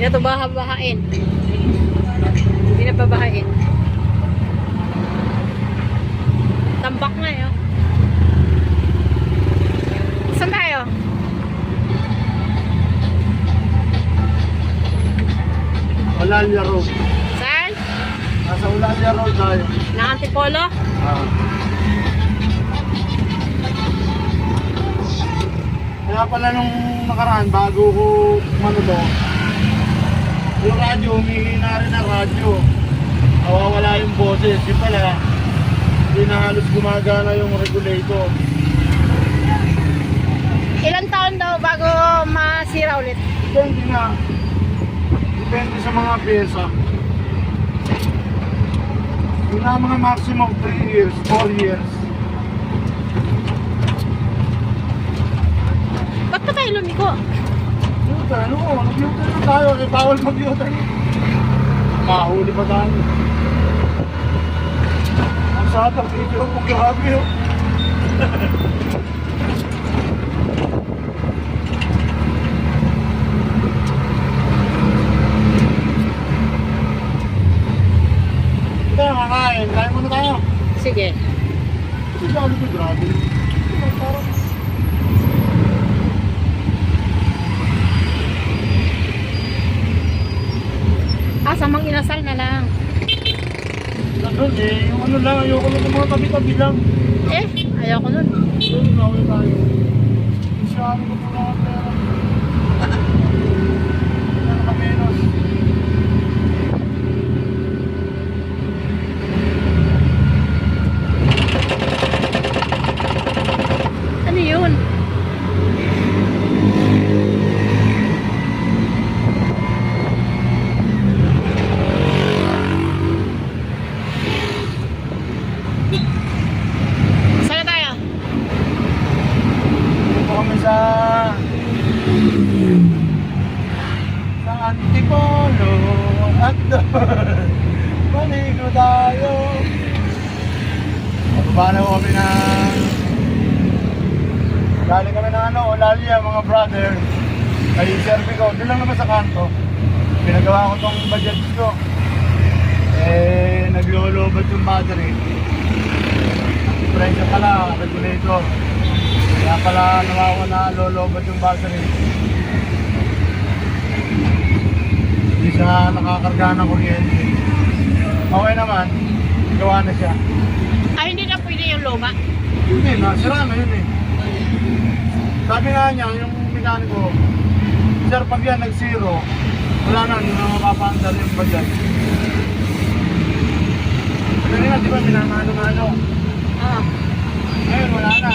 Hindi na ito baha-bahain. Hindi na babahain. Tambak nga eh. oh. Saan tayo? Olalia Road. Saan? Nasa Olalia Road tayo. Na Antipolo? Ah. Kaya pala nung nakaraan, bago ko ano to, yung radyo, humihina rin ang radyo. Nawawala yung boses. Yung pala, hindi na halos gumagana yung regulator. Ilan taon daw bago masira ulit? Depende na. Depende sa mga pyesa. Yung na mga maximum 3 years, 4 years. Ba't pa tayo lumiko? U-turn, oo. Nag-U-turn na tayo. Eh, bawal mag-U-turn. Mahuli pa tayo. Ang satang video mo, grabe oh. Ito na kakain. Kain muna tayo. Sige. Ko, grabe. Ito, parang Ah, samang inasal na lang. Nandun eh, yung ano lang, ayoko lang ng mga tabi-tabi lang. Eh, ayoko nun. Doon, gawin tayo. Masyado ko mga pera. Ano ka menos? Ano yun? Saan na tayo? Dito kami sa... Sa Antipolo at doon. Maligo tayo. Bababa na kami na... Galing kami ng ano, Olalia mga brother. Ay, survey ko. Doon lang naman sa kanto. Pinagawa ko tong budget ko. Eh, naglolobat yung battery. Presyo pala, regulator. Kaya pala nawawala, lolobat yung battery. Siya nakakarga ng kuryente. Okay naman, gawa na siya. Ay, hindi na pwede yung luma. Hindi na, sira na yun eh. Sabi nga niya, yung mekaniko, Sir, pag yan nag-zero, wala na, hindi na mapapaandar yung budget. Kanina, di ba, minamano-mano? Ah. Ngayon, wala na.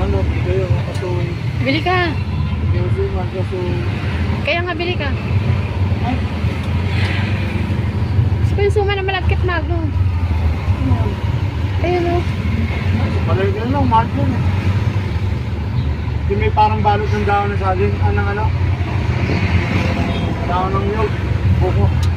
Manok, kayo, kasuy. Bili ka. Kasuy, man, kasuy. Kaya nga bili ka. Ay, Sa yung suma na malagkit magno. Ayun o. palay ka lang, mahal yun eh. Di may parang balot ng dahon na saging, anong ano? Dahon ng nyog, buko.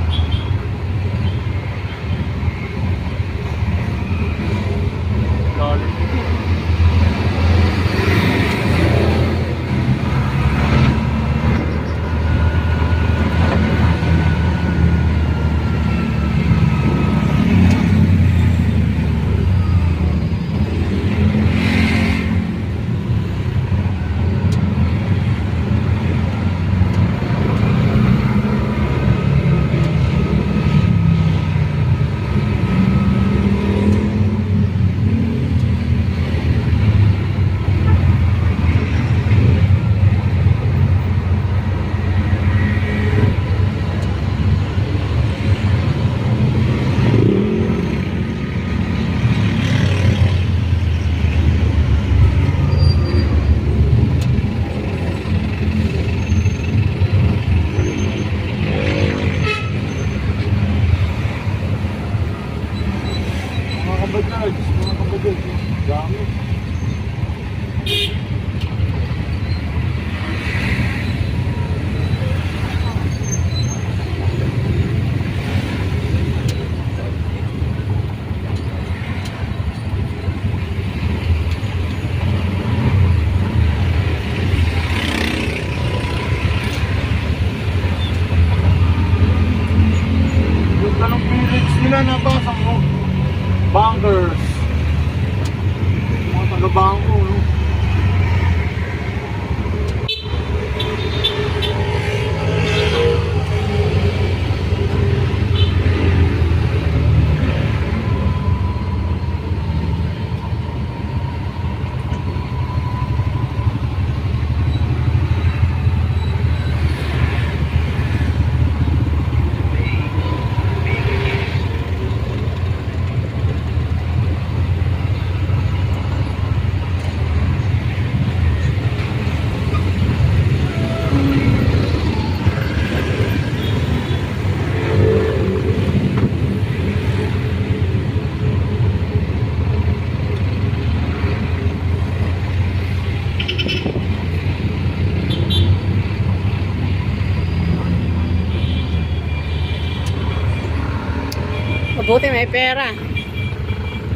Mabuti may pera.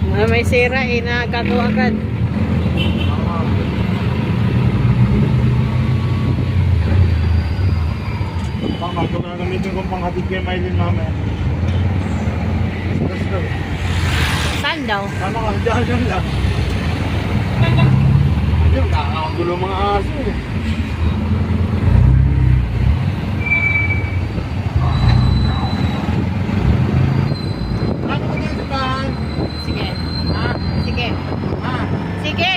Mga may sira, eh, nakagato agad. Tama. Ito gagamitin kong panghatid kay Mylene mamaya. Let's go. Saan daw? Tama ka, dyan, dyan lang. Ayun, nakakagulo mga aso eh. Ano ko dyan sa bahan? Sige. Ha? Sige.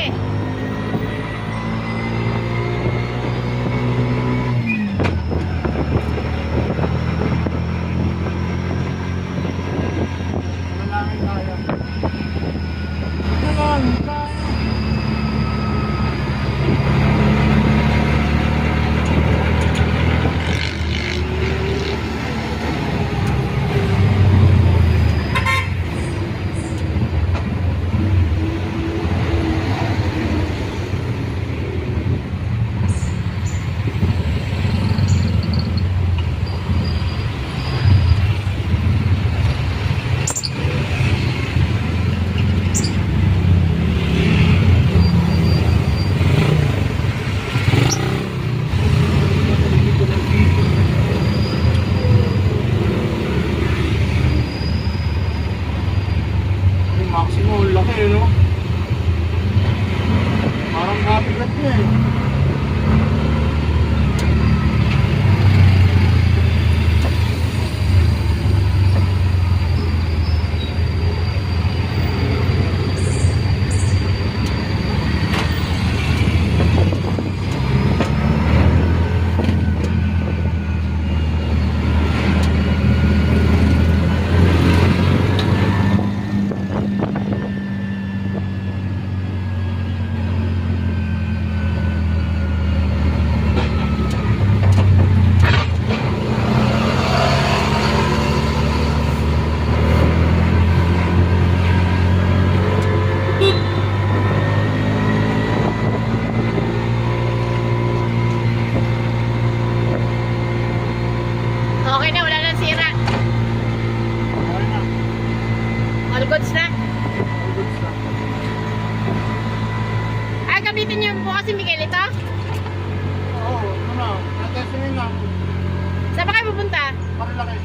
Marilaki.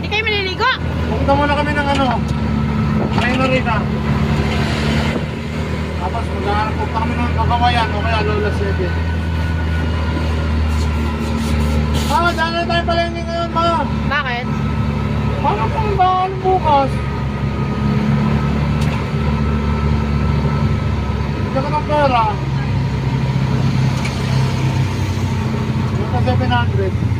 Hindi kayo maliligo? Pumunta muna kami ng ano. Maynarita. Tapos maghahanap po kami ng kakawayan o kaya Lola 7. Ah, dahil na tayo palengke ngayon, ma. Bakit? Paano pang baan bukas? Hindi ka ng pera. Yung na 700.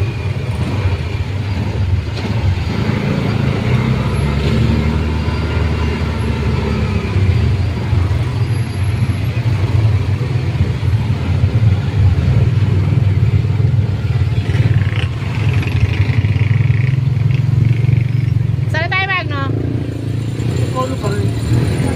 tomando banho.